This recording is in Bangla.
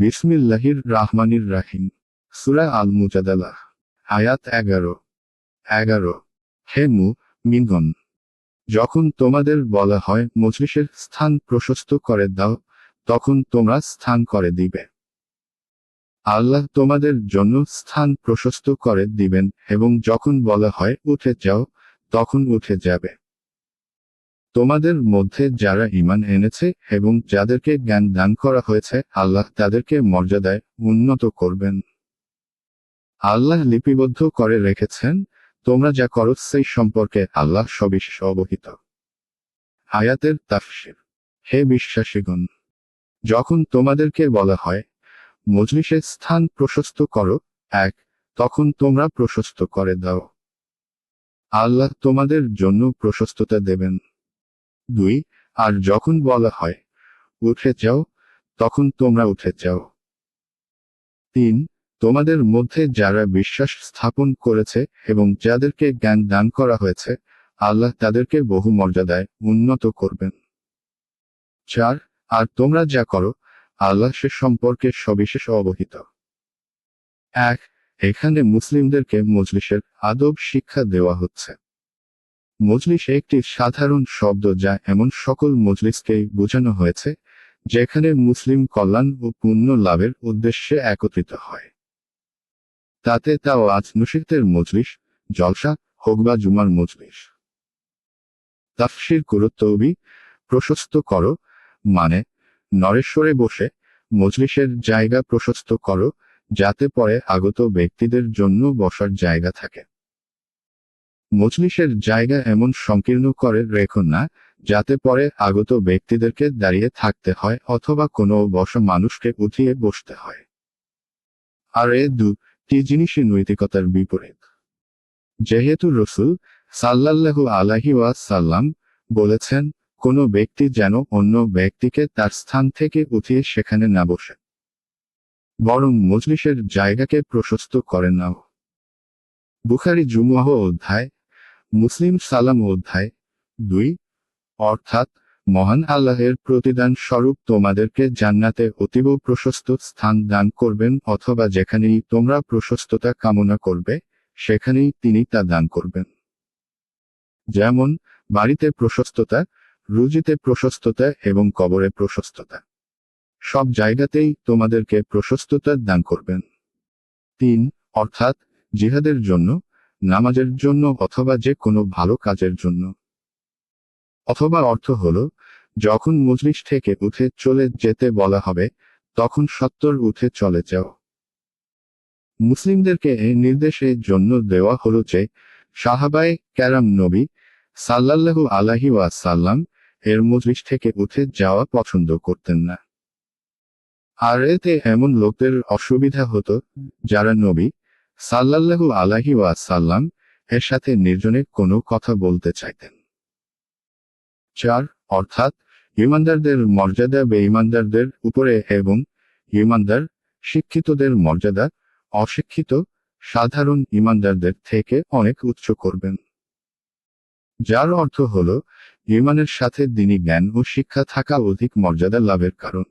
বিসমিল্লাহির রাহমানির রাহিম। সুরা আল মুজাদালাহ আয়াত এগারো। এগারো। হে মু মিনগণ যখন তোমাদের বলা হয় মজলিসের স্থান প্রশস্ত করে দাও, তখন তোমরা স্থান করে দিবে। আল্লাহ তোমাদের জন্য স্থান প্রশস্ত করে দিবেন এবং যখন বলা হয় উঠে যাও, তখন উঠে যাবে। তোমাদের মধ্যে যারা ঈমান এনেছে এবং যাদেরকে জ্ঞান দান করা হয়েছে, আল্লাহ তাদেরকে মর্যাদায় উন্নত করবেন। আল্লাহ লিপিবদ্ধ করে রেখেছেন, তোমরা যা করো সেই সম্পর্কে আল্লাহ সবিশেষ অবহিত। আয়াতের তাফসির। হে বিশ্বাসীগণ, যখন তোমাদেরকে বলা হয় মজলিসের স্থান প্রশস্ত করো, এক, তখন তোমরা প্রশস্ত করে দাও। আল্লাহ তোমাদের জন্য প্রশস্ততা দেবেন। দুই, আর যখন বলা হয়, উঠে যাও, তখন তোমরা উঠে যাও। তিন, তোমাদের মধ্যে যারা বিশ্বাস স্থাপন করেছে এবং যাদেরকে জ্ঞান দান করা হয়েছে, আল্লাহ তাদেরকে বহু মর্যাদায় উন্নত করবেন। চার, আর তোমরা যা করো, আল্লাহ সে সম্পর্কে সবিশেষ অবহিত। এক, এখানে মুসলিমদেরকে মজলিসের আদব শিক্ষা দেওয়া হচ্ছে। মজলিস একটি সাধারণ শব্দ যা এমন সকল মজলিসকেই বোঝানো হয়েছে, যেখানে মুসলিম কল্যাণ ও পুণ্য লাভের উদ্দেশ্যে একত্রিত হয়। তাতে তাও আজ নুসিতের মজলিস, জলসা, হোক বা জুমার মজলিস। তাফসির কুরুত্তবি প্রশস্ত করো মানে নরেশ্বরে বসে, মজলিসের জায়গা প্রশস্ত করো, যাতে পরে আগত ব্যক্তিদের জন্য বসার জায়গা থাকে। মজলিসের জায়গা এমন সংকীর্ণ করে রেখো না, যাতে পরে আগত ব্যক্তিদেরকে দাঁড়িয়ে থাকতে হয় অথবা কোনো বস মানুষকে উঠিয়ে বসতে হয়। আর এ দুটি জিনিসই নৈতিকতার বিপরীত? যেহেতু রসুল সাল্লাল্লাহু আলাহি সাল্লাম বলেছেন, কোনো ব্যক্তি যেন অন্য ব্যক্তিকে তার স্থান থেকে উঠিয়ে সেখানে না বসে। বরং মজলিসের জায়গাকে প্রশস্ত করে নাও। বুখারি জুমুয়াহ অধ্যায় মুসলিম সালাম অধ্যায় দুই। অর্থাৎ, মহান আল্লাহের প্রতিদান স্বরূপ তোমাদেরকে জান্নাতে অতীব প্রশস্ত স্থান দান করবেন অথবা যেখানেই তোমরা প্রশস্ততা কামনা করবে, সেখানেই তিনি তা দান করবেন। যেমন, বাড়িতে প্রশস্ততা, রুজিতে প্রশস্ততা এবং কবরে প্রশস্ততা। সব জায়গাতেই তোমাদেরকে প্রশস্ততা দান করবেন। তিন, অর্থাৎ, জিহাদের জন্য নামাজের জন্য অথবা যে কোনো ভালো কাজের জন্য। অথবা অর্থ হল, যখন মজলিস থেকে উঠে চলে যেতে বলা হবে, তখন সত্তর উঠে চলে যাও। মুসলিমদেরকে এই নির্দেশের জন্য দেওয়া হল যে, সাহাবায় ক্যারাম নবী সাল্লাল্লাহু আলাহি ওয়াসাল্লাম এর মজলিস থেকে উঠে যাওয়া পছন্দ করতেন না। আর এতে এমন লোকদের অসুবিধা হতো, যারা নবী সাল্লাল্লাহু আলাহি ওয়াসাল্লাম এর সাথে নির্জনে কোনো কথা বলতে চাইতেন। চার, অর্থাৎ ইমানদারদের মর্যাদা বেঈমানদারদের উপরে এবং ইমানদার শিক্ষিতদের মর্যাদা অশিক্ষিত সাধারণ ইমানদারদের থেকে অনেক উচ্চ করবেন। যার অর্থ হল, ইমানের সাথে দিনী জ্ঞান ও শিক্ষা থাকা অধিক মর্যাদা লাভের কারণ।